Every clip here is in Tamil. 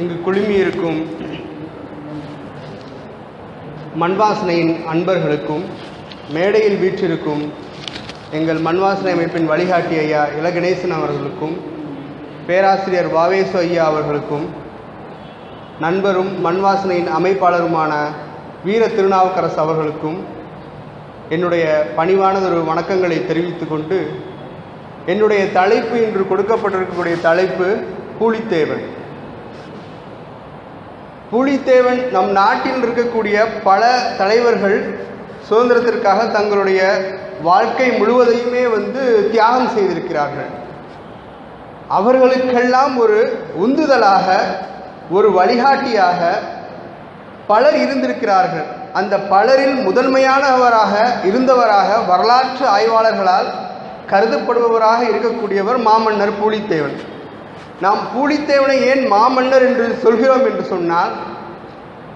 இங்கு குழுமி இருக்கும் மண்வாசனையின் அன்பர்களுக்கும் மேடையில் வீற்றிருக்கும் எங்கள் மண்வாசனை அமைப்பின் வழிகாட்டி ஐயா இலகணேசன் அவர்களுக்கும் பேராசிரியர் வாவேசு ஐயா அவர்களுக்கும் நண்பரும் மண்வாசனையின் அமைப்பாளருமான வீர திருநாவுக்கரசு அவர்களுக்கும் என்னுடைய பணிவானதொரு வணக்கங்களை தெரிவித்து கொண்டு என்னுடைய தலைப்பு இன்று கொடுக்கப்பட்டிருக்கக்கூடிய தலைப்பு கூலித்தேவன். பூலித்தேவன் நம் நாட்டில் இருக்கக்கூடிய பல தலைவர்கள் சுதந்திரத்திற்காக தங்களுடைய வாழ்க்கை முழுவதையுமே வந்து தியாகம் செய்திருக்கிறார்கள். அவர்களுக்கெல்லாம் ஒரு உந்துதலாக ஒரு வழிகாட்டியாக பலர் இருந்திருக்கிறார்கள். அந்த பலரில் முதன்மையானவராக இருந்தவராக வரலாற்று ஆய்வாளர்களால் கருதப்படுபவராக இருக்கக்கூடியவர் மாமன்னர் பூலித்தேவன். நாம் பூலித்தேவனை ஏன் மாமன்னர் என்று சொல்கிறோம் என்று சொன்னால்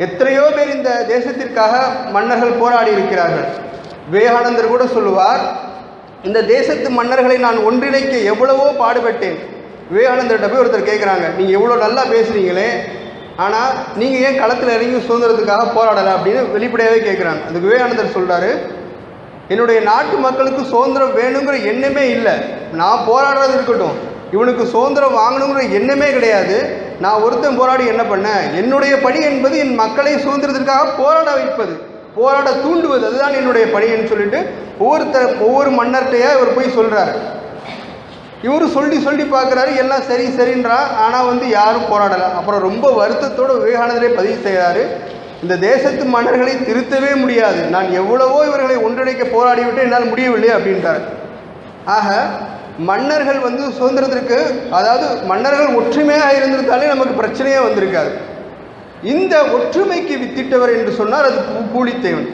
எத்தனையோ பேர் இந்த தேசத்திற்காக மன்னர்கள் போராடி இருக்கிறார்கள். விவேகானந்தர் கூட சொல்லுவார் இந்த தேசத்து மன்னர்களை நான் ஒன்றிணைக்க எவ்வளவோ பாடுபட்டேன். விவேகானந்தர்கிட்ட போய் ஒருத்தர் கேட்குறாங்க நீங்கள் எவ்வளோ நல்லா பேசுகிறீங்களே ஆனால் நீங்கள் ஏன் களத்தில் இறங்கி சுதந்திரத்துக்காக போராடலை? அப்படின்னு வெளிப்படையாகவே கேட்குறாங்க. அதுக்கு விவேகானந்தர் சொல்கிறாரு என்னுடைய நாட்டு மக்களுக்கு சுதந்திரம் வேணுங்கிற எண்ணமே இல்லை. நான் போராடுறது இருக்கட்டும். இவனுக்கு சுதந்திரம் வாங்கணுங்கிற எண்ணமே கிடையாது. நான் ஒருத்தன் போராடி என்ன பண்ணேன் என்னுடைய பணி என்பது என் மக்களை சுதந்திரத்திற்காக போராட வைப்பது. போராட தூண்டுவது. அதுதான் என்னுடைய பணின்னு சொல்லிட்டு ஒவ்வொருத்தர் ஒவ்வொரு மன்னர்கிட்டையா இவர் போய் சொல்கிறாரு இவர் சொல்லி சொல்லி பார்க்குறாரு எல்லாம் சரி சரின்றா. ஆனால் வந்து யாரும் போராடலை. அப்புறம் ரொம்ப வருத்தத்தோடு விவேகானந்தரே பதிவு செய்கிறாரு இந்த தேசத்து மன்னர்களை திருத்தவே முடியாது. நான் எவ்வளவோ இவர்களை ஒன்றிணைக்க போராடிவிட்டு என்னால் முடியவில்லை அப்படின்றார். ஆக மன்னர்கள் வந்து சுதந்திரத்திற்கு அதாவது மன்னர்கள் ஒற்றுமையாக இருந்திருந்தாலே நமக்கு பிரச்சனையே வந்திருக்காது. இந்த ஒற்றுமைக்கு வித்திட்டவர் என்று சொன்னார் அது பூ பூலித்தேவன்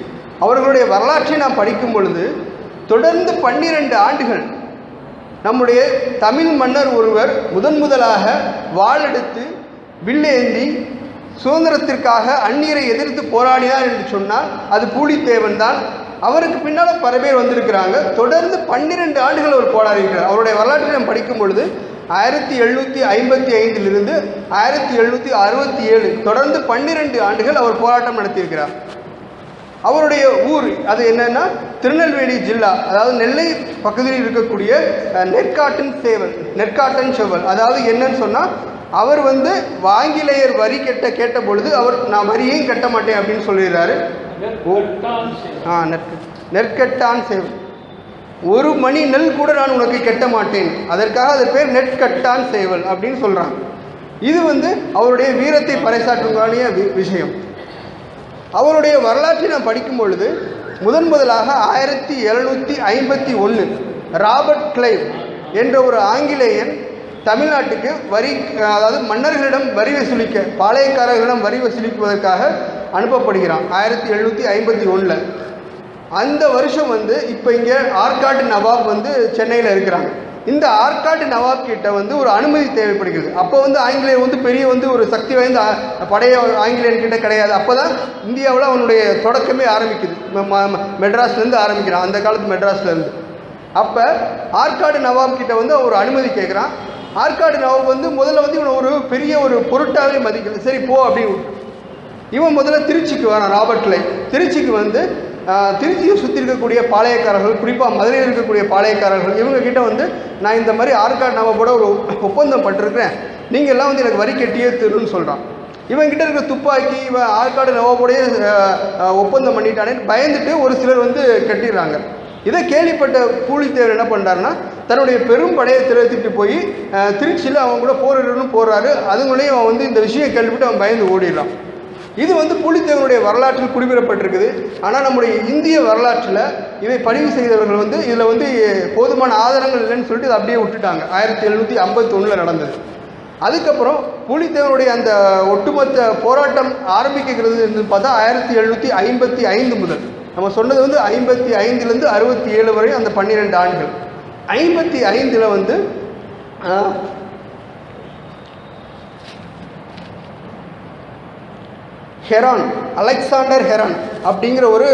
அவர்களுடைய வரலாற்றை நாம் படிக்கும் பொழுது தொடர்ந்து பன்னிரண்டு ஆண்டுகள் நம்முடைய தமிழ் மன்னர் ஒருவர் முதன் முதலாக வாளெடுத்து வில்லேந்தி சுதந்திரத்திற்காக அந்நியரை எதிர்த்து போராடினார் என்று சொன்னால் அது பூலித்தேவன் தான். அவருக்கு பின்னால் பல பேர் வந்திருக்கிறாங்க. தொடர்ந்து பன்னிரெண்டு ஆண்டுகள் அவர் போராடுகிறார் அவருடைய வரலாற்றை நாம் படிக்கும் பொழுது ஆயிரத்தி எழுநூற்றி ஐம்பத்தி ஐந்திலிருந்து ஆயிரத்தி எழுநூற்றி அறுபத்தி ஏழு தொடர்ந்து பன்னிரெண்டு ஆண்டுகள் அவர் போராட்டம் நடத்தியிருக்கிறார். அவருடைய ஊர் அது என்னன்னா திருநெல்வேலி ஜில்லா. அதாவது நெல்லை பகுதியில் இருக்கக்கூடிய நெற்காட்டன் சேவல் நெற்காட்டன் செவல் அதாவது என்னன்னு சொன்னால் அவர் வந்து ஆங்கிலேயர் வரி கெட்ட கேட்ட பொழுது அவர் நான் வரியையும் கட்ட மாட்டேன் அப்படின்னு சொல்லிடுறாரு ஓ ஆ நெற்க நெற்கட்டான் சேவல் ஒரு மணி நெல் கூட நான் உனக்கு கெட்ட மாட்டேன். அதற்காக அது பேர் நெற்கட்டான் சேவல் அப்படின்னு சொல்கிறாங்க இது வந்து அவருடைய வீரத்தை பறைசாற்றுங்கானிய வி- விஷயம். அவருடைய வரலாற்றை நாம் படிக்கும் பொழுது முதன் முதலாக ஆயிரத்தி எழுநூற்றி ஐம்பத்தி ஒன்று ராபர்ட் கிளைவ் என்ற ஒரு ஆங்கிலேயன் தமிழ்நாட்டுக்கு வரி அதாவது மன்னர்களிடம் வரி வசூலிக்க பாளையக்காரர்களிடம் வரி வசூலிப்பதற்காக அனுப்பப்படுகிறான். ஆயிரத்தி எழுநூற்றி ஐம்பத்தி ஒன்றில் அந்த வருஷம் வந்து இப்போ இங்கே ஆற்காட்டு நவாப் வந்து சென்னையில் இருக்கிறாங்க. இந்த ஆற்காட்டு நவாப் கிட்ட வந்து ஒரு அனுமதி தேவைப்படுகிறது. அப்போ வந்து ஆங்கிலேயர் வந்து பெரிய வந்து ஒரு சக்தி வாய்ந்த படைய ஆங்கிலேயர்கிட்ட கிடையாது. அப்போ தான் இந்தியாவில் அவனுடைய தொடக்கமே ஆரம்பிக்குது. ம- ம- மெட்ராஸ்லேருந்து ஆரம்பிக்கிறான். அந்த காலத்து மெட்ராஸ்லேருந்து அப்போ ஆற்காடு நவாப் கிட்ட வந்து ஒரு அனுமதி கேட்குறான். ஆற்காடு நவாப் வந்து முதல்ல வந்து இவனை ஒரு பெரிய ஒரு பொருட்டாவே மதிக்கல சரி போ அப்படின்னு இவன் முதல்ல திருச்சிக்கு வரான் ராபர்ட்ல. திருச்சிக்கு வந்து திருச்சியை சுற்றி இருக்கக்கூடிய பாளையக்காரர்கள் குறிப்பாக மதுரையில் இருக்கக்கூடிய பாளையக்காரர்கள் இவங்க கிட்ட வந்து நான் இந்த மாதிரி ஆற்காடு நவாபோட ஒரு ஒப்பந்தம் பட்டிருக்கிறேன். நீங்கள் எல்லாம் வந்து எனக்கு வரி கட்டியே தருன்னு சொல்கிறான் இவன் கிட்ட இருக்கிற துப்பாக்கி இவன் ஆற்காடு நவாபோடைய ஒப்பந்தம் பண்ணிட்டானேன்னு பயந்துட்டு ஒரு சிலர் வந்து கட்டிடுறாங்க. இதை கேள்விப்பட்ட பூலித்தேவர் என்ன பண்ணுறாருன்னா தன்னுடைய பெரும் படையை திரட்டிட்டு போய் திருச்சியில் அவன் கூட போரிடணும்னு போகிறாரு அதுங்களையும் அவன் வந்து இந்த விஷயம் கேள்விப்பட்டு அவன் பயந்து ஓடிடுறான் இது வந்து புலித்தேவனுடைய வரலாற்றில் குறிப்பிடப்பட்டிருக்குது. ஆனால் நம்முடைய இந்திய வரலாற்றில் இதை பதிவு செய்தவர்கள் வந்து இதில் வந்து போதுமான ஆதாரங்கள் இல்லைன்னு சொல்லிட்டு இதை அப்படியே விட்டுட்டாங்க. ஆயிரத்தி எழுநூற்றி ஐம்பத்தொன்னில் நடந்தது. அதுக்கப்புறம் புலித்தேவனுடைய அந்த ஒட்டுமொத்த போராட்டம் ஆரம்பிக்கிறது என்று பார்த்தா ஆயிரத்தி எழுநூற்றி ஐம்பத்தி ஐந்து முதல். நம்ம சொன்னது வந்து ஐம்பத்தி ஐந்துலேருந்து அறுபத்தி ஏழு வரை அந்த பன்னிரெண்டு ஆண்டுகள். ஐம்பத்தி ஐந்தில் வந்து ஹெரான் அலெக்சாண்டர் ஹெரான் அப்படிங்கிற ஒரு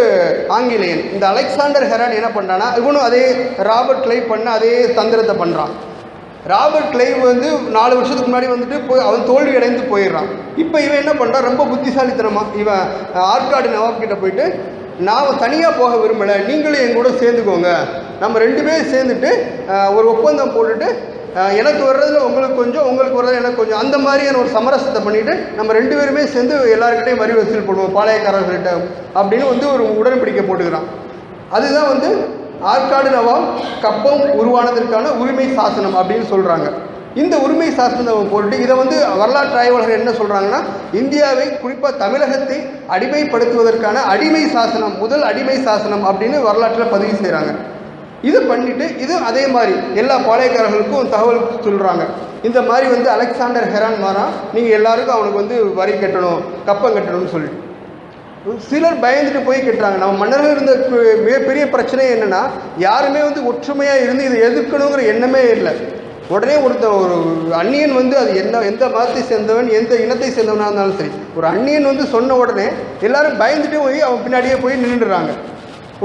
ஆங்கிலேயன். இந்த அலெக்சாண்டர் ஹெரான் என்ன பண்ணுறான்னா இவனும் அதே ராபர்ட் கிளைவ் பண்ண அதே தந்திரத்தை பண்ணுறான் ராபர்ட் கிளைவ் வந்து நாலு வருஷத்துக்கு முன்னாடி வந்துட்டு போய் அவன் தோல்வி அடைந்து போயிடுறான். இப்போ இவன் என்ன பண்ணுறான் ரொம்ப புத்திசாலித்தனமாக இவன் ஆற்காடு நவாப் கிட்ட போயிட்டு நான் தனியாக போக விரும்பலை நீங்களும் என் கூட சேர்ந்துக்கோங்க. நம்ம ரெண்டு பேரும் சேர்ந்துட்டு ஒரு ஒப்பந்தம் போட்டுட்டு எனக்கு வர்றதுல உங்களுக்கு கொஞ்சம் உங்களுக்கு வர்றதுல எனக்கு கொஞ்சம் அந்த மாதிரியான ஒரு சமரசத்தை பண்ணிவிட்டு நம்ம ரெண்டு பேருமே சேர்ந்து எல்லாருக்கிட்டையும் வரி வசூல் பண்ணுவோம் பாளையக்காரர்கள்ட்ட அப்படின்னு வந்து ஒரு உடன்படிக்கை போட்டுக்கிறான். அதுதான் வந்து ஆற்காடு நவாப் கப்பம் உருவானதற்கான உரிமை சாசனம் அப்படின்னு சொல்கிறாங்க இந்த உரிமை சாசனத்தை போட்டு இதை வந்து வரலாற்று ஆய்வாளர்கள் என்ன சொல்கிறாங்கன்னா இந்தியாவை குறிப்பாக தமிழகத்தை அடிமைப்படுத்துவதற்கான அடிமை சாசனம் முதல் அடிமை சாசனம் அப்படின்னு வரலாற்றில் பதிவு செய்கிறாங்க இது பண்ணிட்டு இது அதே மாதிரி எல்லா பாளையக்காரர்களுக்கும் தகவல் சொல்கிறாங்க இந்த மாதிரி வந்து அலெக்சாண்டர் ஹெரான் மாறா நீங்கள் எல்லாருக்கும் அவனுக்கு வந்து வரி கட்டணும் கப்பம் கட்டணும்னு சொல்லிட்டு சிலர் பயந்துட்டு போய் கட்டுறாங்க. நம்ம மன்னர்கள் இருந்த மிகப்பெரிய பிரச்சனை என்னென்னா யாருமே வந்து ஒற்றுமையாக இருந்து இதை எதிர்க்கணுங்கிற எண்ணமே இல்லை. உடனே ஒருத்த ஒரு அந்நியன் வந்து அது என்ன எந்த மதத்தை சேர்ந்தவன் எந்த இனத்தை சேர்ந்தவனாக இருந்தாலும் சரி ஒரு அந்நியன் வந்து சொன்ன உடனே எல்லாரும் பயந்துட்டு போய் அவன் பின்னாடியே போய் நின்றுடுறாங்க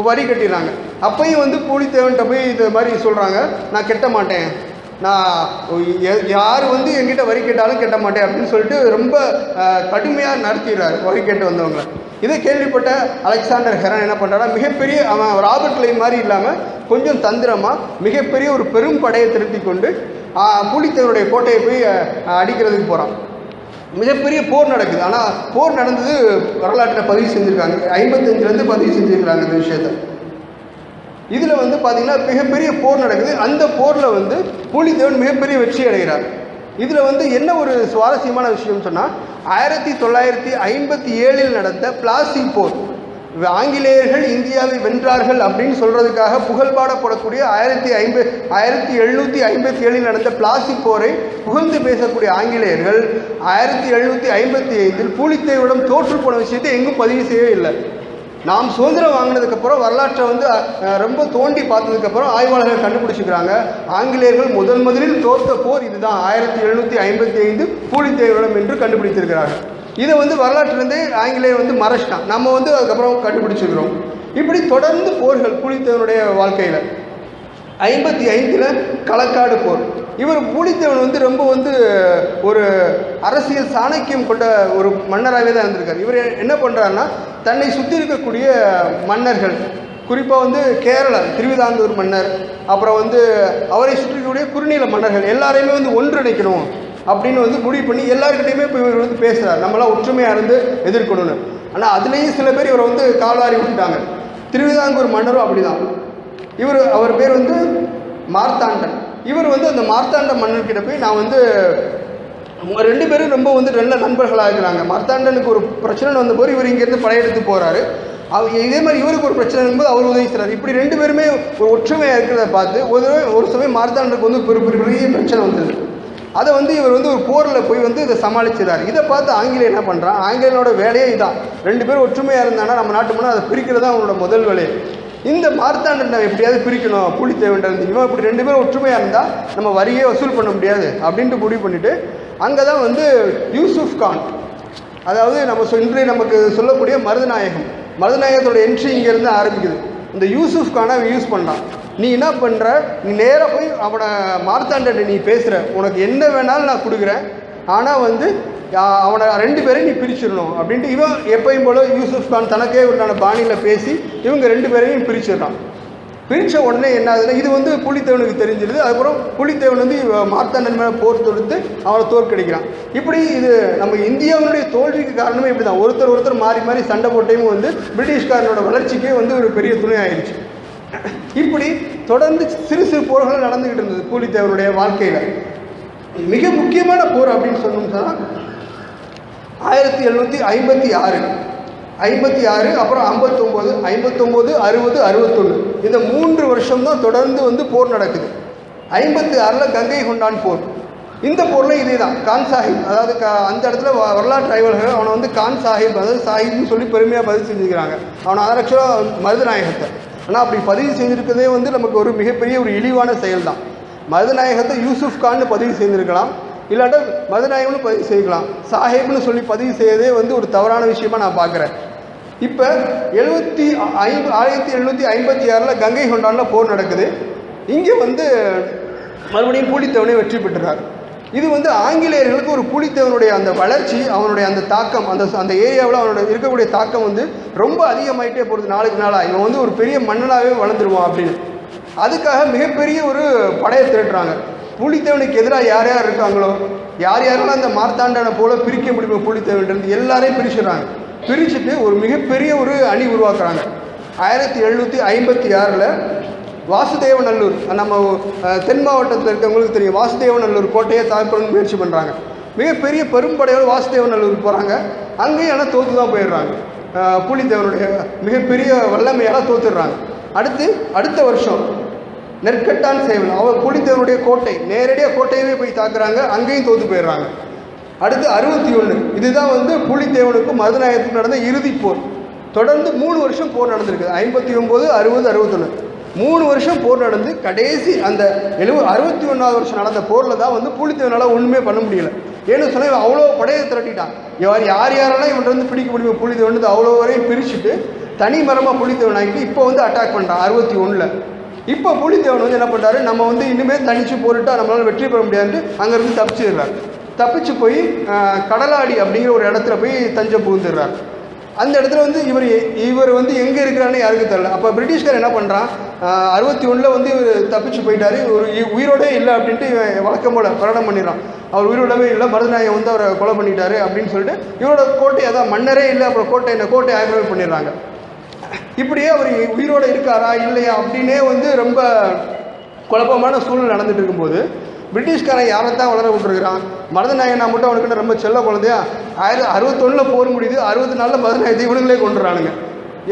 வரி கட்டிடுறாங்க. அப்பையும் வந்து பூலித்தேவன்கிட்ட போய் இது மாதிரி சொல்கிறாங்க நான் கெட்ட மாட்டேன். நான் யார் வந்து என்கிட்ட வரி கேட்டாலும் கெட்ட மாட்டேன் அப்படின்னு சொல்லிட்டு ரொம்ப கடுமையாக நடத்திடுறாரு வரி கேட்டு வந்தவங்க இதை கேள்விப்பட்ட அலெக்சாண்டர் ஹெரான் என்ன பண்ணுறாரா மிகப்பெரிய அவன் ராபர்ட் லைன் மாதிரி இல்லாமல் கொஞ்சம் தந்திரமாக மிகப்பெரிய ஒரு பெரும் படையை திருத்தி கொண்டு புலித்தேவனுடைய கோட்டையை போய் அடிக்கிறதுக்கு போகிறான் மிகப்பெரிய போர் நடக்குது. ஆனால் போர் நடந்தது வரலாற்றில் பதிவு செஞ்சுருக்காங்க. ஐம்பத்தஞ்சுலேருந்து பதிவு செஞ்சுருக்காங்க இந்த விஷயத்தை. இதில் வந்து பார்த்தீங்கன்னா மிகப்பெரிய போர் நடக்குது. அந்த போரில் வந்து பூலித்தேவன் மிகப்பெரிய வெற்றி அடைகிறார். இதில் வந்து என்ன ஒரு சுவாரஸ்யமான விஷயம்னு சொன்னால் ஆயிரத்தி தொள்ளாயிரத்தி ஐம்பத்தி ஏழில் நடந்த பிளாஸ்டிக் போர். ஆங்கிலேயர்கள் இந்தியாவை வென்றார்கள் அப்படின்னு சொல்கிறதுக்காக புகழ்பாடப்படக்கூடிய ஆயிரத்தி ஐம்பது ஆயிரத்தி எழுநூற்றி ஐம்பத்தி ஏழில் நடந்த பிளாஸ்டிக் போரை புகழ்ந்து பேசக்கூடிய ஆங்கிலேயர்கள் ஆயிரத்தி எழுநூற்றி ஐம்பத்தி ஐந்தில் பூலித்தேவிடம் தோற்று போன விஷயத்தை எங்கும் பதிவு செய்யவே இல்லை. நாம் சுதந்திரம் வாங்கினதுக்கப்புறம் வரலாற்றை வந்து ரொம்ப தோண்டி பார்த்ததுக்கப்புறம் ஆய்வாளர்கள் கண்டுபிடிச்சிக்கிறாங்க. ஆங்கிலேயர்கள் முதல் முதலில் தோற்ற போர் இதுதான். ஆயிரத்தி எழுநூற்றி ஐம்பத்தி ஐந்து பூலித்தேவிடம் என்று கண்டுபிடித்திருக்கிறார்கள். இதை வந்து வரலாற்றுலேருந்து ஆங்கிலேய வந்து மறைச்சிட்டான். நம்ம வந்து அதுக்கப்புறம் கண்டுபிடிச்சிருக்கிறோம். இப்படி தொடர்ந்து போர்கள் புலித்தேவனுடைய வாழ்க்கையில். ஐம்பத்தி ஐந்தில் களக்காடு போர். இவர் பூலித்தேவன் வந்து ரொம்ப வந்து ஒரு அரசியல் சாணக்கியம் கொண்ட ஒரு மன்னராகவே தான் இருந்திருக்கார். இவர் என்ன பண்ணுறாருன்னா தன்னை சுற்றி இருக்கக்கூடிய மன்னர்கள் குறிப்பாக வந்து கேரளா திருவிதாங்கூர் மன்னர் அப்புறம் வந்து அவரை சுற்றி இருக்கக்கூடிய குறுநில மன்னர்கள் எல்லாரையுமே வந்து ஒன்றிணைக்கணும். அப்படின்னு வந்து முடிவு பண்ணி எல்லாருக்கிட்டையுமே இப்போ இவர் வந்து பேசுகிறார் நம்மளாம் ஒற்றுமையாக இருந்து எதிர்க்கணும்னு. ஆனால் அதுலேயும் சில பேர் இவரை வந்து காலாரி விட்டுட்டாங்க. திருவிதாங்கூர் மன்னரும் அப்படிதான். இவர் அவர் பேர் வந்து மார்த்தாண்டன். இவர் வந்து அந்த மார்த்தாண்ட மன்னர்கிட்ட போய் நான் வந்து அவங்க ரெண்டு பேரும் ரொம்ப வந்து நல்ல நண்பர்களாக இருக்கிறாங்க. மார்த்தாண்டனுக்கு ஒரு பிரச்சனை வந்தபோது இவர் இங்கேருந்து படையெடுத்து போகிறாரு அவ இதே மாதிரி இவருக்கு ஒரு பிரச்சனை இருக்கும்போது அவர் உதவி செய்கிறார் இப்படி ரெண்டு பேருமே ஒரு ஒற்றுமையாக இருக்கிறத பார்த்து ஒரு ஒரு சமயம் மார்த்தாண்டனுக்கு வந்து ஒரு பெரிய பிரச்சனை வந்தது. அதை வந்து இவர் வந்து ஒரு போரில் போய் வந்து இதை சமாளிச்சிடார் இதை பார்த்து ஆங்கிலேயர் என்ன பண்ணுறான் ஆங்கிலேயனோட வேலையே இதான். ரெண்டு பேரும் ஒற்றுமையாக இருந்தானா நம்ம நாட்டு முன்னா அதை பிரிக்கிறது தான் அவனோட முதல் வேலையை இந்த மார்த்தாண்டனை எப்படியாவது பிரிக்கணும் புலித்தேவன்ட்ட இருந்து இவன் இப்படி ரெண்டு பேரும் ஒற்றுமையாக இருந்தால் நம்ம வரியே வசூல் பண்ண முடியாது அப்படின்ட்டு முடிவு பண்ணிவிட்டு அங்கே தான் வந்து யூசுஃப் கான். அதாவது நம்ம இன்றைய நமக்கு சொல்லக்கூடிய மருதநாயகம். மருதநாயகத்தோட என்ட்ரி இங்கேருந்து ஆரம்பிக்குது. இந்த யூசுஃப் கானை அவன் யூஸ் பண்ணுறான் நீ என்ன பண்ணுற நீ நேராக போய் அவனை மார்த்தாண்ட நீ பேசுகிற உனக்கு என்ன வேணாலும் நான் கொடுக்குறேன். ஆனால் வந்து அவனை ரெண்டு பேரையும் நீ பிரிச்சிடணும் அப்படின்ட்டு இவன் எப்பயும் போல யூசுஃப் கான் தனக்கே உண்டான பாணியில் பேசி இவங்க ரெண்டு பேரையும் பிரிச்சிடுறான். பிரித்த உடனே என்ன ஆகுதுன்னா இது வந்து புலித்தேவனுக்கு தெரிஞ்சிருது. அதுக்கப்புறம் புலித்தேவன் வந்து மார்த்தாண்டன் மேலே போர் தொடுத்து அவனை தோற்கடிக்கிறான். இப்படி இது நம்ம இந்தியாவினுடைய தோல்விக்கு காரணமே இப்படி தான் ஒருத்தர் ஒருத்தர் மாறி மாறி சண்டை போட்டையும் வந்து பிரிட்டிஷ்காரனோட வளர்ச்சிக்கே வந்து ஒரு பெரிய துணை ஆயிடுச்சு இப்படி தொடர்ந்து சிறு சிறு போர்கள் நடந்துக்கிட்டு இருந்தது பூலித்தேவனுடைய வாழ்க்கையில். மிக முக்கியமான போர் அப்படின்னு சொன்னோம்னா ஆயிரத்தி எழுநூற்றி ஐம்பத்தி ஆறு. ஐம்பத்தி ஆறு அப்புறம் ஐம்பத்தொம்போது ஐம்பத்தொம்போது அறுபது அறுபத்தொன்று இந்த மூன்று வருஷம் தான் தொடர்ந்து வந்து போர் நடக்குது. ஐம்பத்தி ஆறில் கங்கை கொண்டான் போர். இந்த போரில் இதே தான் கான் சாஹிப். அதாவது க அந்த இடத்துல வரலாற்று ஆய்வாளர்கள் அவனை வந்து கான் சாஹிப் அதாவது சாஹிப்னு சொல்லி பெருமையாக பதிவு செஞ்சுக்கிறாங்க அவனை ஆக்சுவலாக மருதநாயகத்தை. ஆனால் அப்படி பதிவு செஞ்சுருக்கதே வந்து நமக்கு ஒரு மிகப்பெரிய ஒரு இழிவான செயல் தான் மருதநாயகத்தை யூசுஃப் கான்னு பதிவு செய்திருக்கலாம் இல்லாட்டா மதுநாயகம்னு பதிவு செய்யலாம். சாஹேப்னு சொல்லி பதிவு செய்யறதே வந்து ஒரு தவறான விஷயமா நான் பார்க்குறேன். இப்போ எழுபத்தி ஐம்பது ஆயிரத்தி எழுநூற்றி ஐம்பத்தி ஆறில் கங்கை கொண்டானில் போர் நடக்குது. இங்கே வந்து மறுபடியும் பூலித்தேவனை வெற்றி பெற்றுறார். இது வந்து ஆங்கிலேயர்களுக்கு ஒரு பூலித்தேவனுடைய அந்த வளர்ச்சி அவனுடைய அந்த தாக்கம் அந்த அந்த ஏரியாவில் அவனோட இருக்கக்கூடிய தாக்கம் வந்து ரொம்ப அதிகமாயிட்டே போகிறது நாளுக்கு நாளாக இவன் வந்து ஒரு பெரிய மன்னனாகவே வளர்ந்துருவான் அப்படின்னு. அதுக்காக மிகப்பெரிய ஒரு படையை திரட்டுறாங்க. பூலித்தேவனுக்கு எதிராக யார் யார் இருக்காங்களோ யார் யாரெல்லாம் அந்த மார்த்தாண்டனை போல பிரிக்க முடியுமோ பூலித்தேவன்றது எல்லாரையும் பிரிச்சுறாங்க பிரிச்சுட்டு ஒரு மிகப்பெரிய ஒரு அணி உருவாக்குறாங்க. ஆயிரத்தி எழுநூற்றி ஐம்பத்தி ஆறில் வாசுதேவநல்லூர் நம்ம தென் மாவட்டத்தில் இருக்கவங்களுக்கு தெரியும். வாசுதேவநல்லூர் கோட்டையை தாக்கணும்னு முயற்சி பண்ணுறாங்க மிகப்பெரிய பெரும்படையோடு வாசுதேவநல்லூர் போகிறாங்க அங்கேயும் ஆனால் தோற்று தான் போயிடுறாங்க. புலிதேவனுடைய மிகப்பெரிய வல்லமையால் தோத்துடுறாங்க. அடுத்து அடுத்த வருஷம் நெற்கட்டான் சேவல் அவர் புலிதேவனுடைய கோட்டை நேரடியாக கோட்டையவே போய் தாக்குறாங்க அங்கேயும் தோற்று போயிடுறாங்க. அடுத்து அறுபத்தி ஒன்று இதுதான் வந்து புலித்தேவனுக்கும் மதுநாயகத்துக்கும் நடந்த இறுதிப் போர். தொடர்ந்து மூணு வருஷம் போர் நடந்திருக்குது. ஐம்பத்தி ஒம்பது அறுபது அறுபத்தொன்று மூணு வருஷம் போர் நடந்து கடைசி அந்த எழுபது அறுபத்தி ஒன்றாவது வருஷம் நடந்த போரில் தான் வந்து புலித்தேவனால் ஒன்றுமே பண்ண முடியல. ஏன்னு சொன்னால் இவன் அவ்வளோ படையை திரட்டிட்டான். இவர் யார் யாரெல்லாம் இவன் வந்து பிடிக்க முடியும் புலித்தேவன் அவ்வளோ வரையும் பிரிச்சுட்டு தனி மரமாக புலித்தேவன் ஆகிட்டு இப்போ வந்து அட்டாக் பண்ணுறான் அறுபத்தி ஒன்றில் இப்போ புலித்தேவன் வந்து என்ன பண்ணுறாரு நம்ம வந்து இனிமேல் தனிச்சு போரிட்டால் நம்மளால் வெற்றி பெற முடியாதுன்னு அங்கேருந்து தப்பிச்சிடுறாரு. தப்பிச்சு போய் கடலாடி அப்படிங்கிற ஒரு இடத்துல போய் தஞ்சம் புகுந்துடுறார். அந்த இடத்துல வந்து இவர் இவர் வந்து எங்கே இருக்கிறான்னு யாருக்கும் தெரியல. அப்போ பிரிட்டிஷ்கார் என்ன பண்ணுறான் அறுபத்தி ஒன்றில் வந்து இவர் தப்பிச்சு போயிட்டார். ஒரு உயிரோடே இல்லை அப்படின்ட்டு இவன் வழக்கம் போல பிரகடனம் பண்ணிடுறான். அவர் உயிரோடவே இல்லை மருதநாயகம் வந்து அவரை கொலை பண்ணிட்டாரு அப்படின்னு சொல்லிட்டு இவரோட கோட்டை அதான் மன்னரே இல்லை அப்புறம் கோட்டை என்ன கோட்டை ஆக்கிரமிப்பு பண்ணிடுறாங்க. இப்படியே அவர் உயிரோட இருக்காரா இல்லையா அப்படின்னே வந்து ரொம்ப குழப்பமான சூழ்நிலை நடந்துட்டு இருக்கும்போது பிரிட்டிஷ்காரன் யாரைத்தான் வளர விட்டுருக்கிறான்? மருதநாயகனா மட்டும் அவனுக்கு ரொம்ப செல்ல குழந்தையா? ஆயிரத்தி அறுபத்தொன்னில் போர் முடியுது அறுபத்தி நாலில் மருதநாயகத்தை இவனுங்களே கொண்டுறானுங்க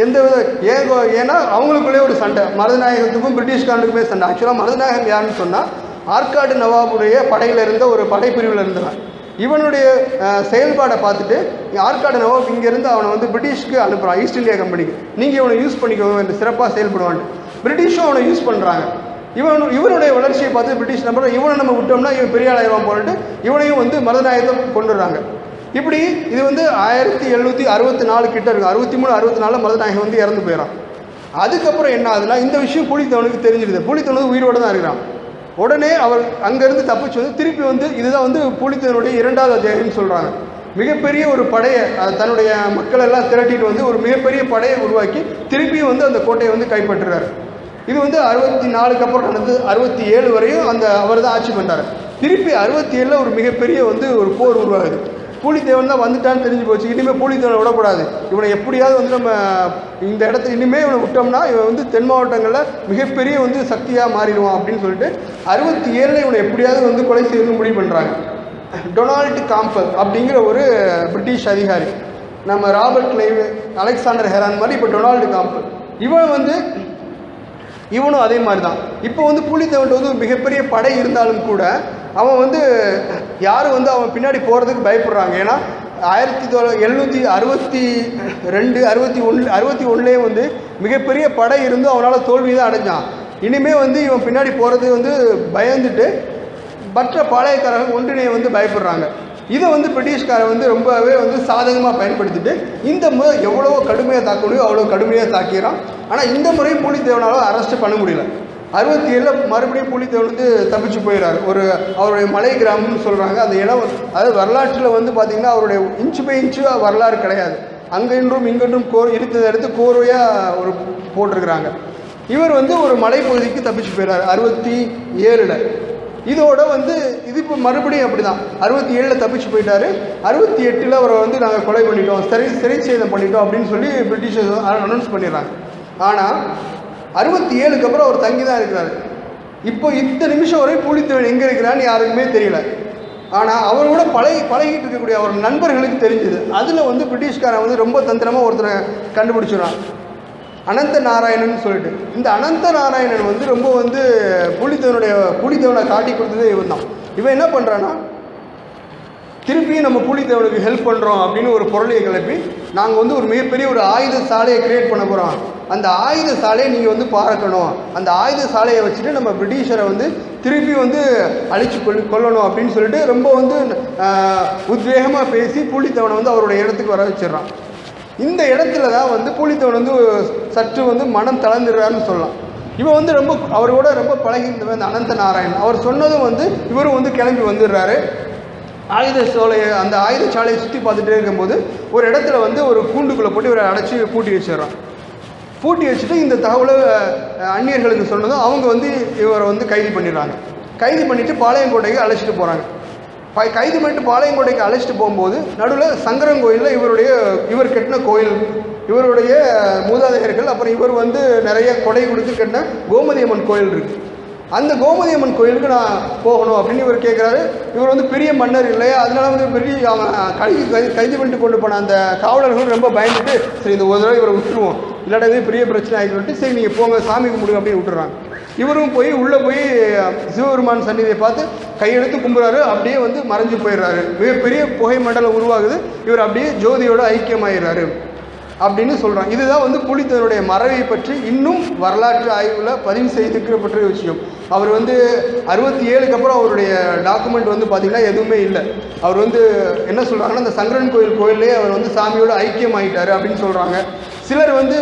எந்த வித ஏன் ஏன்னா அவங்களுக்குள்ளே ஒரு சண்டை. மருதநாயகத்துக்கும் பிரிட்டிஷ்காரனுக்குமே சண்டை. ஆக்சுவலாக மருதநாயகம் யாருன்னு சொன்னால் ஆற்காடு நவாபுடைய படையில் இருந்த ஒரு படைப்பிரிவில் இருந்தவன். இவனுடைய செயல்பாடை பார்த்துட்டு ஆற்காடு நவாப் இங்கேருந்து அவனை வந்து பிரிட்டிஷ்க்கு அனுப்புகிறான் ஈஸ்ட் இந்தியா கம்பெனிக்கு. நீங்கள் இவனை யூஸ் பண்ணிக்கோங்க என்று சிறப்பாக செயல்படுவான்ட்டு. பிரிட்டிஷும் அவனை யூஸ் பண்ணுறாங்க இவன் இவனுடைய வளர்ச்சியை பார்த்து பிரிட்டிஷ் நம்பர் இவனை நம்ம விட்டோம்னா இவன் பெரிய ஆளாயிரம் போட்டு இவனையும் வந்து மருதநாயகத்தை கொண்டுடுறாங்க. இப்படி இது வந்து ஆயிரத்தி எழுநூற்றி அறுபத்தி நாலு கிட்ட இருக்கு. அறுபத்தி மூணு அறுபத்தி நாலு மதநாயகம் வந்து இறந்து போயிடறான் அதுக்கப்புறம் என்ன ஆகுதுன்னா இந்த விஷயம் புலித்தவனுக்கு தெரிஞ்சிருது. புலித்தவனுக்கு உயிரோடு தான் இருக்கிறான். உடனே அவர் அங்கேருந்து தப்பிச்சு வந்து திருப்பி வந்து இதுதான் வந்து புலித்தவனுடைய இரண்டாவது அத்தியாயம்னு சொல்கிறாங்க மிகப்பெரிய ஒரு படையை தன்னுடைய மக்களெல்லாம் திரட்டிட்டு வந்து ஒரு மிகப்பெரிய படையை உருவாக்கி திருப்பியும் வந்து அந்த கோட்டையை வந்து கைப்பற்றுறாரு. இது வந்து அறுபத்தி நாலுக்கு அப்புறம் நடந்து அறுபத்தி ஏழு வரையும் அந்த அவர் தான் ஆட்சி பண்ணுறாரு திருப்பி அறுபத்தி ஏழில் ஒரு மிகப்பெரிய வந்து ஒரு போர் உருவாகுது. பூலித்தேவன் தான் வந்துட்டான்னு தெரிஞ்சு போச்சு. இனிமேல் பூலித்தேவனை விடக்கூடாது. இவனை எப்படியாவது வந்து நம்ம இந்த இடத்துல இனிமேல் இவனை விட்டோம்னா இவன் வந்து தென் மாவட்டங்களில் மிகப்பெரிய வந்து சக்தியாக மாறிடுவான் அப்படின்னு சொல்லிட்டு அறுபத்தி ஏழில் இவனை எப்படியாவது வந்து கொலை செய்யணும்னு முடிவு பண்ணுறாங்க டொனால்டு காம்பல் அப்படிங்கிற ஒரு பிரிட்டிஷ் அதிகாரி. நம்ம ராபர்ட் கிளைவ் அலெக்சாண்டர் ஹெரான் மாதிரி இப்போ டொனால்டு காம்பல். இவன் வந்து இவனும் அதே மாதிரி தான் இப்போ வந்து பூலித்தேவன் வந்து மிகப்பெரிய படை இருந்தாலும் கூட அவன் வந்து யாரும் வந்து அவன் பின்னாடி போகிறதுக்கு பயப்படுறாங்க? ஏன்னா ஆயிரத்தி தொள்ள எழுநூற்றி அறுபத்தி ரெண்டு அறுபத்தி ஒன்று அறுபத்தி ஒன்றுலேயே வந்து மிகப்பெரிய படை இருந்தும் அவனால் தோல்வி தான் அடைஞ்சான். இனிமேல் வந்து இவன் பின்னாடி போகிறது வந்து பயந்துட்டு மற்ற பாளையக்காரர்கள் ஒன்றிணைய வந்து பயப்படுறாங்க. இதை வந்து பிரிட்டிஷ்காரர் வந்து ரொம்பவே வந்து சாதகமாக பயன்படுத்திட்டு இந்த முறை எவ்வளவோ கடுமையாக தாக்க முடியும் அவ்வளோ கடுமையாக தாக்கிறான் ஆனால் இந்த முறை பூலித்தேவனால் அரெஸ்ட் பண்ண முடியல. அறுபத்தி ஏழில் மறுபடியும் புலித்தேவன் வந்து தப்பிச்சு போயிடுறாரு. ஒரு அவருடைய மலை கிராமம்னு சொல்கிறாங்க அந்த இடம் அதாவது வரலாற்றில் வந்து பார்த்திங்கன்னா அவருடைய இன்ச்சு பை இன்ச்சு வரலாறு கிடையாது. அங்கென்றும் இங்கென்றும் கோ இழுத்ததை எடுத்து கோர்வையாக ஒரு போட்டிருக்கிறாங்க. இவர் வந்து ஒரு மலைப்பகுதிக்கு தப்பிச்சு போயிடுறாரு. அறுபத்தி ஏழில். இதோட வந்து இது இப்போ மறுபடியும் அப்படி தான் அறுபத்தி ஏழில் தப்பிச்சு போயிட்டாரு. அறுபத்தி எட்டில் அவரை வந்து நாங்கள் கொலை பண்ணிட்டோம். சிறை சிறை சேதம் பண்ணிட்டோம் அப்படின்னு சொல்லி பிரிட்டிஷர்ஸ் அனௌன்ஸ் பண்ணிடுறாங்க. ஆனால் அறுபத்தி ஏழுக்கு அப்புறம் அவர் தங்கி தான் இருக்கிறாரு. இப்போ இந்த நிமிஷம் வரை பூலித்தேவன் எங்கே இருக்கிறான்னு யாருக்குமே தெரியல. ஆனால் அவரோட பழகி பழகிட்டு இருக்கக்கூடிய அவர் நண்பர்களுக்கு தெரிஞ்சது. அதில் வந்து பிரிட்டிஷ்காரன் வந்து ரொம்ப தந்திரமாக ஒருத்தரை கண்டுபிடிச்சிடுறான். அனந்த நாராயணன் சொல்லிட்டு. இந்த அனந்த நாராயணன் வந்து ரொம்ப வந்து புலித்தேவனுடைய புலித்தேவனை காட்டி கொடுத்ததே இவன் தான் இவன் என்ன பண்ணுறான்னா திருப்பியும் நம்ம புலித்தேவனுக்கு ஹெல்ப் பண்ணுறோம் அப்படின்னு ஒரு பொருளையை கிளப்பி நாங்கள் வந்து ஒரு மிகப்பெரிய ஒரு ஆயுத சாலையை கிரியேட் பண்ண போகிறோம் அந்த ஆயுத சாலையை நீங்கள் வந்து பார்க்கணும் அந்த ஆயுத சாலையை வச்சுட்டு நம்ம பிரிட்டிஷரை வந்து திருப்பி வந்து அழிச்சு கொள் கொள்ளணும் அப்படின்னு சொல்லிட்டு ரொம்ப வந்து உத்வேகமாக பேசி புலித்தேவனை வந்து அவருடைய இடத்துக்கு வர வச்சிடுறான். இந்த இடத்துல தான் வந்து பூலித்தேவன் வந்து சற்று வந்து மனம் தளர்ந்துடுறான்னு சொல்லலாம். இவன் வந்து ரொம்ப அவரோட ரொம்ப பழகி அந்த அனந்த நாராயணன் அவர் சொன்னதும் வந்து இவரும் வந்து கிளம்பி வந்துடுறாரு. ஆயுத சோலையை அந்த ஆயுத சாலையை சுற்றி பார்த்துட்டே இருக்கும்போது ஒரு இடத்துல வந்து ஒரு கூண்டுக்குள்ளே போட்டு இவரை அடைச்சி பூட்டி வச்சிடுறான். பூட்டி வச்சுட்டு இந்த தகவலை அந்நியர்களுக்கு சொன்னதும் அவங்க வந்து இவரை வந்து கைது பண்ணிடுறாங்க. கைது பண்ணிவிட்டு பாளையங்கோட்டைக்கு அழைச்சிட்டு போகிறாங்க கைது பண்ணிட்டு பாளையங்கோட்டைக்கு அழைச்சிட்டு போகும்போது நடுவில் சங்கரங்கோயிலில் இவருடைய இவர் கட்டின கோயில். இவருடைய மூதாதையர்கள் அப்புறம் இவர் வந்து நிறைய கொடை கொடுத்து கட்டின கோமதி அம்மன் கோயில் இருக்குது அந்த கோமதி அம்மன் கோயிலுக்கு நான் போகணும் அப்படின்னு இவர் கேட்குறாரு இவர் வந்து பெரிய மன்னர் இல்லையா? அதனால வந்து பெரிய அவன் கைது கைது கைது பண்ணிட்டு கொண்டு போன அந்த காவலர்களும் ரொம்ப பயந்துட்டு சரி இந்த ஒரு தடவை இவரை விட்டுருவோம். இல்லாட்ட இது பெரிய பிரச்சனை ஆகிட்டு சரி நீங்கள் போங்க சாமி கும்பிடுங்க அப்படின்னு விட்டுறாங்க. இவரும் போய் உள்ளே போய் சிவபெருமான் சன்னிதியை பார்த்து கையெடுத்து கும்புறாரு. அப்படியே வந்து மறைஞ்சு போயிடுறாரு. மிகப்பெரிய புகை மண்டலம் உருவாகுது. இவர் அப்படியே ஜோதியோட ஐக்கியமாயிடுறாரு. அப்படின்னு சொல்கிறாங்க இதுதான் வந்து புலித்தனுடைய மறைவை பற்றி இன்னும் வரலாற்று ஆய்வில் பதிவு செய்திருக்கப்பட்ட விஷயம். அவர் வந்து அறுபத்தி ஏழுக்கு அப்புறம் அவருடைய டாக்குமெண்ட் வந்து பார்த்திங்கன்னா எதுவுமே இல்லை. அவர் வந்து என்ன சொல்கிறாங்கன்னா அந்த சங்கரன் கோயில் கோயிலே அவர் வந்து சாமியோட ஐக்கியம் ஆகிட்டார் அப்படின்னு சொல்கிறாங்க சிலர் வந்து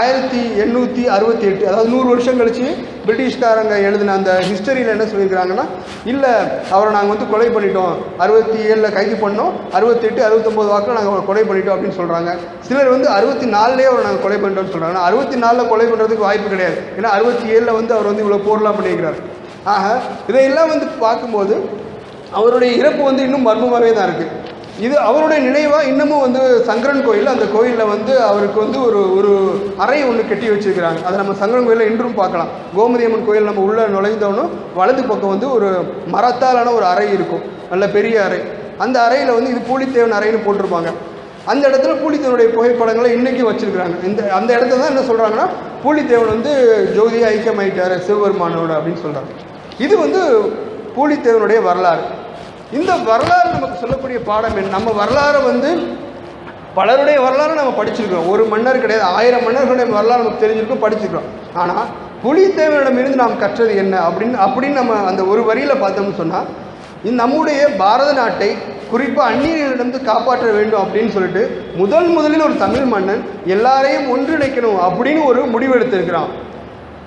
ஆயிரத்தி எண்ணூற்றி அறுபத்தி எட்டு அதாவது நூறு வருஷம் கழிச்சு பிரிட்டிஷ்காரங்க எழுதின அந்த ஹிஸ்டரியில் என்ன சொல்லியிருக்கிறாங்கன்னா இல்லை அவரை நாங்கள் வந்து கொலை பண்ணிட்டோம். அறுபத்தி ஏழில் கைது பண்ணோம். அறுபத்தெட்டு அறுபத்தொம்போது வாக்கில் நாங்கள் அவரை கொலை பண்ணிட்டோம் அப்படின்னு சொல்கிறாங்க சிலர் வந்து அறுபத்தி நாலுலேயே அவரை நாங்கள் கொலை பண்ணிட்டோம்னு சொல்கிறாங்க அறுபத்தி நாலில் கொலை பண்ணுறதுக்கு வாய்ப்பு கிடையாது. ஏன்னா அறுபத்தி ஏழில் வந்து அவர் வந்து இவ்வளோ போர்லாம் பண்ணியிருக்கிறார். ஆக இதையெல்லாம் வந்து பார்க்கும்போது அவருடைய இறப்பு வந்து இன்னும் மர்மமாகவே தான் இருக்குது இது அவருடைய நினைவாக இன்னமும் வந்து சங்கரன் கோயில் அந்த கோயிலில் வந்து அவருக்கு வந்து ஒரு ஒரு அறை ஒன்று கட்டி வச்சிருக்கிறாங்க. அதை நம்ம சங்கரன் கோயிலில் இன்றும் பார்க்கலாம். கோமதி அம்மன் கோயில் நம்ம உள்ளே நுழைந்தோன்னும் வலது பக்கம் வந்து ஒரு மரத்தாலான ஒரு அறை இருக்கும். நல்ல பெரிய அறை. அந்த அறையில் வந்து இது பூலித்தேவன் அறைன்னு போட்டிருப்பாங்க. அந்த இடத்துல பூலித்தேவனுடைய புகைப்படங்களை இன்றைக்கும் வச்சிருக்கிறாங்க. இந்த அந்த இடத்துல தான் என்ன சொல்கிறாங்கன்னா பூலித்தேவன் வந்து ஜோதியா ஐக்கியமாயிட்டார் சிவபெருமானோட அப்படின்னு சொல்கிறாங்க இது வந்து பூலித்தேவனுடைய வரலாறு. இந்த வரலாறு நமக்கு சொல்லக்கூடிய பாடம் என்ன? நம்ம வரலாறை வந்து பலருடைய வரலாறு நம்ம படிச்சிருக்கிறோம். ஒரு மன்னர் கிடையாது ஆயிரம் மன்னர்களுடைய வரலாறு நமக்கு தெரிஞ்சிருக்கோம் படிச்சிருக்கிறோம். ஆனால் புலித்தேவனிடமிருந்து நாம் கற்றது என்ன அப்படின்னு அப்படின்னு நம்ம அந்த ஒரு வரியில் பார்த்தோம்னு சொன்னால் இந்த நம்முடைய பாரத நாட்டை குறிப்பாக அந்நியர்களிடமிருந்து காப்பாற்ற வேண்டும் அப்படின்னு சொல்லிட்டு முதல் முதலில் ஒரு தமிழ் மன்னன் எல்லாரையும் ஒன்றிணைக்கணும் அப்படின்னு ஒரு முடிவெடுத்திருக்கிறான்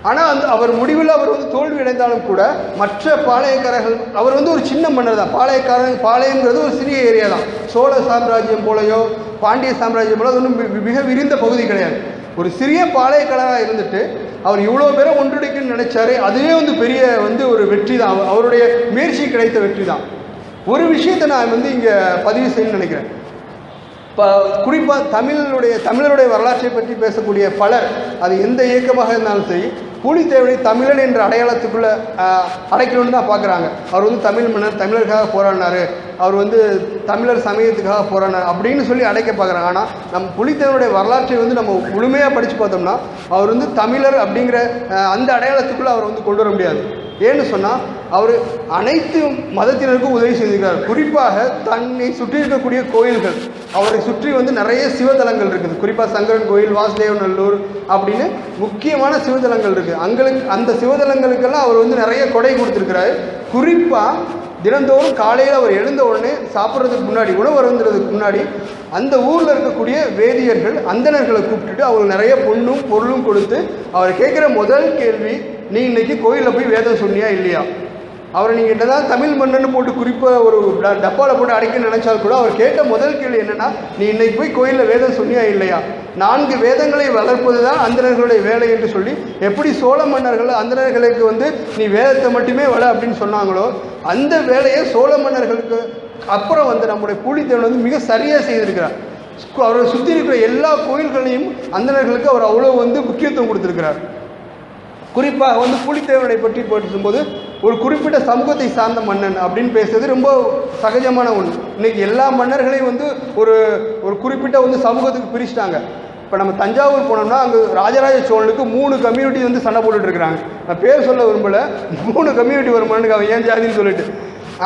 ஆனால் அந்த அவர் முடிவில் அவர் வந்து தோல்வி அடைந்தாலும் கூட மற்ற பாளையக்காரர்கள் அவர் வந்து ஒரு சின்ன மன்னர் தான். பாளையக்காரன் பாளையங்கிறது ஒரு சிறிய ஏரியா தான். சோழ சாம்ராஜ்யம் போலயோ பாண்டிய சாம்ராஜ்யம் போல அது ஒன்றும் மிக விரிந்த பகுதி கிடையாது. ஒரு சிறிய பாளையக்காரராக இருந்துட்டு அவர் இவ்வளோ பேரை ஒன்றிணைக்கணும்னு நினைச்சாரு அதுவே வந்து பெரிய வந்து ஒரு வெற்றி தான். அவர்- அவருடைய முயற்சி கிடைத்த வெற்றி தான். ஒரு விஷயத்தை நான் வந்து இங்கே பதிவு செய்யணும்னு நினைக்கிறேன். இப்போ குறிப்பாக தமிழருடைய தமிழருடைய வரலாற்றை பற்றி பேசக்கூடிய பலர் அது எந்த இயக்கமாக இருந்தாலும் சரி பூலித்தேவனை தமிழன் என்ற அடையாளத்துக்குள்ளே அடைக்கணும்னு தான் பார்க்குறாங்க. அவர் வந்து தமிழ் மன்னர் தமிழருக்காக போராடினாரு. அவர் வந்து தமிழர் சமயத்துக்காக போராடினார் அப்படின்னு சொல்லி அடைக்க பார்க்குறாங்க. ஆனால் நம்ம புலித்தேவனுடைய வரலாற்றை வந்து நம்ம முழுமையாக படித்து பார்த்தோம்னா அவர் வந்து தமிழர் அப்படிங்கிற அந்த அடையாளத்துக்குள்ளே அவர் வந்து கொண்டு வர முடியாது. ஏன்னு சொன்னால் அவர் அனைத்து மதத்தினருக்கும் உதவி செய்திருக்கிறார் குறிப்பாக தன்னை சுற்றி இருக்கக்கூடிய கோயில்கள். அவரை சுற்றி வந்து நிறைய சிவதலங்கள் இருக்குது. குறிப்பாக சங்கரன் கோயில் வாசுதேவநல்லூர் அப்படின்னு முக்கியமான சிவதலங்கள் இருக்குது அங்களுக்கு அந்த சிவதலங்களுக்கெல்லாம் அவர் வந்து நிறைய கொடை கொடுத்துருக்கிறாரு. குறிப்பாக தினந்தோறும் காலையில் அவர் எழுந்த உடனே சாப்பிட்றதுக்கு முன்னாடி உணவு அருந்துறதுக்கு முன்னாடி அந்த ஊரில் இருக்கக்கூடிய வேதியர்கள் அந்தணர்களை கூப்பிட்டுட்டு அவங்களுக்கு நிறைய பொண்ணும் பொருளும் கொடுத்து அவர் கேட்குற முதல் கேள்வி நீ இன்னைக்கு கோயிலில் போய் வேதம் சொன்னியா இல்லையா? அவரை நீங்கள் என்னதான் தமிழ் மன்னன்னு போட்டு குறிப்பாக ஒரு ட- போட்டு அடைக்க நினைச்சால் கூட அவர் கேட்ட முதல் கேள்வி என்னென்னா நீ இன்னைக்கு போய் கோயிலில் வேதம் சொன்னியா இல்லையா? நான்கு வேதங்களை வளர்ப்பது தான் அந்தனர்களுடைய வேலை என்று சொல்லி எப்படி சோழ மன்னர்கள் அந்தணர்களுக்கு வந்து நீ வேதத்தை மட்டுமே வள அப்படின்னு சொன்னாங்களோ அந்த வேலையை சோழ மன்னர்களுக்கு அப்புறம் வந்து நம்முடைய கூலித்தேவன் வந்து மிக சரியாக செய்திருக்கிறார். அவரை சுற்றி இருக்கிற எல்லா கோயில்களையும் அந்தணர்களுக்கு அவர் அவ்வளோ வந்து முக்கியத்துவம் கொடுத்துருக்கிறார். குறிப்பாக வந்து புலித்தேவனை பற்றி பேசும்போது ஒரு குறிப்பிட்ட சமூகத்தை சார்ந்த மன்னன் அப்படின்னு பேசுறது ரொம்ப சகஜமான ஒன்று இன்னைக்கு எல்லா மன்னர்களையும் வந்து ஒரு ஒரு குறிப்பிட்ட வந்து சமூகத்துக்கு பிரிச்சிட்டாங்க. இப்போ நம்ம தஞ்சாவூர் போனோம்னா அங்கே ராஜராஜ சோழனுக்கு மூணு கம்யூனிட்டி வந்து சண்டை போட்டுட்டு இருக்கிறாங்க. நான் பேர் சொல்ல விரும்பல. மூணு கம்யூனிட்டி வரும் மண்ணுக்கு அவன் ஏன் ஜாதின்னு சொல்லிட்டு.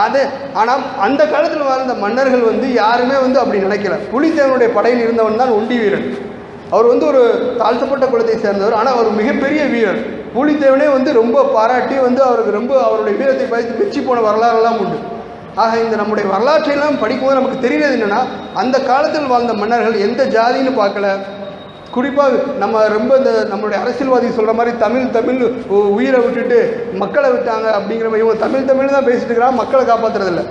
அது ஆனால் அந்த காலத்தில் வாழ்ந்த மன்னர்கள் வந்து யாருமே வந்து அப்படி நினைக்கல. புலித்தேவனுடைய படையில் இருந்தவன் தான் ஒண்டி வீரன். அவர் வந்து ஒரு தாழ்த்தப்பட்ட குலத்தை சேர்ந்தவர். ஆனால் அவர் மிகப்பெரிய வீரர் பூலித்தேவனே வந்து ரொம்ப பாராட்டி வந்து அவருக்கு ரொம்ப அவருடைய வீரத்தை பார்த்து மெச்சி போன வரலாறெல்லாம் உண்டு. ஆக இந்த நம்முடைய வரலாற்றையெல்லாம் படிக்கும்போது நமக்கு தெரியறது என்னென்னா அந்த காலத்தில் வாழ்ந்த மன்னர்கள் எந்த ஜாதின்னு பார்க்கல. குறிப்பாக நம்ம ரொம்ப இந்த நம்மளுடைய அரசியல்வாதி சொல்கிற மாதிரி தமிழ் தமிழ் உயிரை விட்டுட்டு மக்களை விட்டாங்க அப்படிங்கிற மாதிரி இவங்க தமிழ் தமிழ் தான் பேசிட்டு இருக்கிறாங்க மக்களை காப்பாற்றுறதில்ல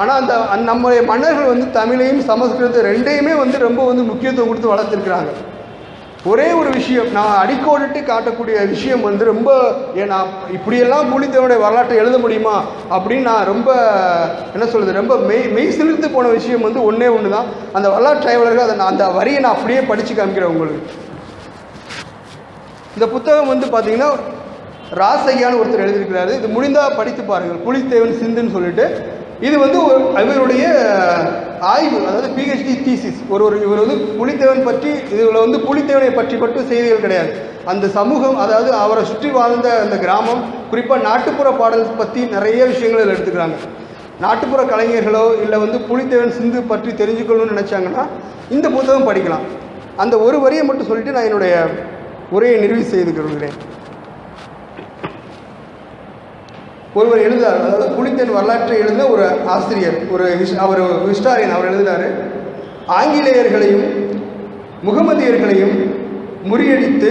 ஆனால் அந்த அந்த நம்முடைய மன்னர்கள் வந்து தமிழையும் சமஸ்கிருதத்தை ரெண்டையுமே வந்து ரொம்ப வந்து முக்கியத்துவம் கொடுத்து வளர்த்துருக்குறாங்க. ஒரே ஒரு விஷயம் நான் அடிக்கோடிட்டு காட்டக்கூடிய விஷயம் வந்து ரொம்ப நான் இப்படியெல்லாம் பூலித்தேவனுடைய வரலாற்றை எழுத முடியுமா அப்படின்னு நான் ரொம்ப என்ன சொல்கிறது ரொம்ப மெய் மெய் சிலிர்த்து போன விஷயம் வந்து ஒன்றே ஒன்று தான் அந்த வரலாற்று ஆய்வாளர்கள் அதை நான் அந்த வரியை நான் அப்படியே படித்து காமிக்கிறேன் உங்களுக்கு. இந்த புத்தகம் வந்து பார்த்தீங்கன்னா ராசையான்னு ஒருத்தர் எழுதியிருக்கிறாரு. இது முடிந்தால் படித்து பாருங்கள். புலித்தேவன் சிந்துன்னு சொல்லிட்டு இது வந்து ஒரு இவருடைய ஆய்வு அதாவது பிஹெச்டி தீசிஸ் ஒரு ஒரு இவர் வந்து புலித்தேவன் பற்றி இதில் வந்து புலித்தேவனை பற்றி மட்டும் செய்திகள் கிடையாது. அந்த சமூகம் அதாவது அவரை சுற்றி வாழ்ந்த அந்த கிராமம் குறிப்பாக நாட்டுப்புற பாடல் பற்றி நிறைய விஷயங்கள் எடுத்துக்கிறாங்க. நாட்டுப்புற கலைஞர்களோ இல்லை வந்து புலித்தேவன் சிந்து பற்றி தெரிஞ்சுக்கணும்னு நினச்சாங்கன்னா இந்த புத்தகம் படிக்கலாம். அந்த ஒரு வரியை மட்டும் சொல்லிட்டு நான் என்னுடைய உரையை நிறைவு செய்து கொள்கிறேன். ஒருவர் எழுதார் அதாவது புலித்தேன் வரலாற்றை எழுந்த ஒரு ஆசிரியர் ஒரு ஹிஸ் அவர் ஹிஸ்டாரியன் அவர் எழுதினார் ஆங்கிலேயர்களையும் முகமதியர்களையும் முறியடித்து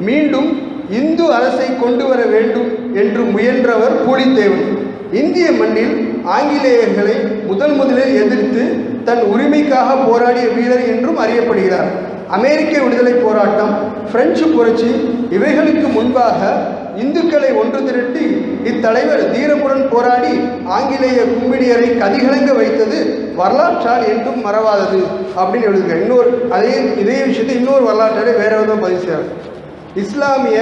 மீண்டும் இந்து அரசை கொண்டு வர வேண்டும் என்று முயன்றவர் பூலித்தேவன். இந்திய மண்ணில் ஆங்கிலேயர்களை முதல் முதலில் எதிர்த்து தன் உரிமைக்காக போராடிய வீரர் என்றும் அறியப்படுகிறார். அமெரிக்க விடுதலை போராட்டம் பிரெஞ்சு புரட்சி இவைகளுக்கு முன்பாக இந்துக்களை ஒன்று திரட்டி இத்தலைவர் தீரமுடன் போராடி ஆங்கிலேய கும்பிடியரை கதிகலங்க வைத்தது வரலாற்றால் என்றும் மறவாதது அப்படின்னு எழுதுங்க இன்னொரு அதே இதே விஷயத்தை இன்னொரு வரலாற்றாலே வேற விதம் பதிவு செய்கிறார். இஸ்லாமிய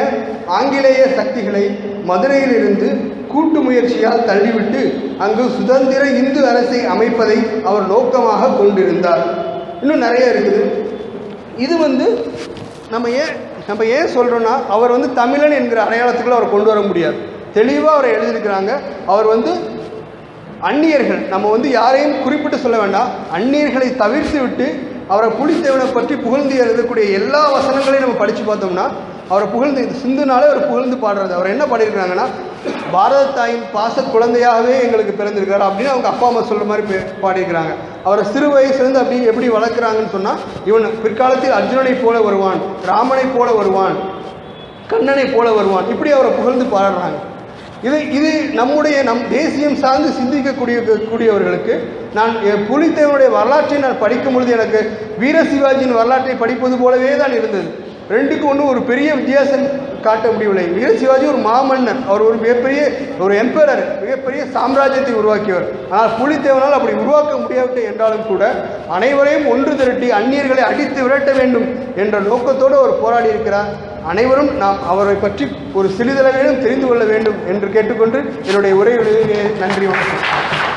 ஆங்கிலேய சக்திகளை மதுரையிலிருந்து கூட்டு முயற்சியால் தள்ளிவிட்டு அங்கு சுதந்திர இந்து அரசை அமைப்பதை அவர் நோக்கமாக கொண்டிருந்தார். இன்னும் நிறைய இருக்குது. இது வந்து நம்ம ஏன் நம்ம ஏன் சொல்கிறோன்னா அவர் வந்து தமிழன் என்கிற அடையாளத்துக்குள்ள அவர் கொண்டு வர முடியாது. தெளிவாக அவரை எழுதியிருக்கிறாங்க. அவர் வந்து அந்நியர்கள். நம்ம வந்து யாரையும் குறிப்பிட்டு சொல்ல வேண்டாம். அந்நியர்களை தவிர்த்து விட்டு அவரை புலித்தேவனை பற்றி புகழ்ந்து எழுதக்கூடிய எல்லா வசனங்களையும் நம்ம படித்து பார்த்தோம்னா அவரை புகழ்ந்து இது சிந்துனாலே அவர் புகழ்ந்து பாடுறது. அவர் என்ன பாடியிருக்கிறாங்கன்னா பாரத தாயின் பாச குழந்தையாகவே எங்களுக்கு பிறந்திருக்காரு அப்படின்னு அவங்க அப்பா அம்மா சொல்கிற மாதிரி பே- பாடியிருக்கிறாங்க. அவரை சிறு வயசுலேருந்து அப்படி எப்படி வளர்க்குறாங்கன்னு சொன்னால் இவன் பிற்காலத்தில் அர்ஜுனனைப் போல வருவான் ராமனைப் போல வருவான் கண்ணனைப் போல வருவான் இப்படி அவரை புகழ்ந்து பாடுறாங்க. இது இது நம்முடைய நம் தேசியம் சார்ந்து சிந்திக்கக்கூடிய கூடியவர்களுக்கு நான் என் புலித்தேவனுடைய வரலாற்றை நான் படிக்கும் பொழுது எனக்கு வீர சிவாஜியின் வரலாற்றை படிப்பது போலவே தான் இருந்தது. ரெண்டுக்கும் ஒன்றும் ஒரு பெரிய வித்தியாசம் காட்ட முடியவில்லை. வீர சிவாஜி ஒரு மாமன்னன் அவர் ஒரு மிகப்பெரிய ஒரு எம்பரர் மிகப்பெரிய சாம்ராஜ்யத்தை உருவாக்கியவர். ஆனால் புலித்தேவனால் அப்படி உருவாக்க முடியாவிட்டே என்றாலும் கூட அனைவரையும் ஒன்று திரட்டி அந்நியர்களை அடித்து விரட்ட வேண்டும் என்ற நோக்கத்தோடு அவர் போராடி இருக்கிறார். அனைவரும் நாம் அவரை பற்றி ஒரு சிறிதளவேனும் தெரிந்து கொள்ள வேண்டும் என்று கேட்டுக்கொண்டு என்னுடைய உரையுடைய நன்றி வணக்கம்.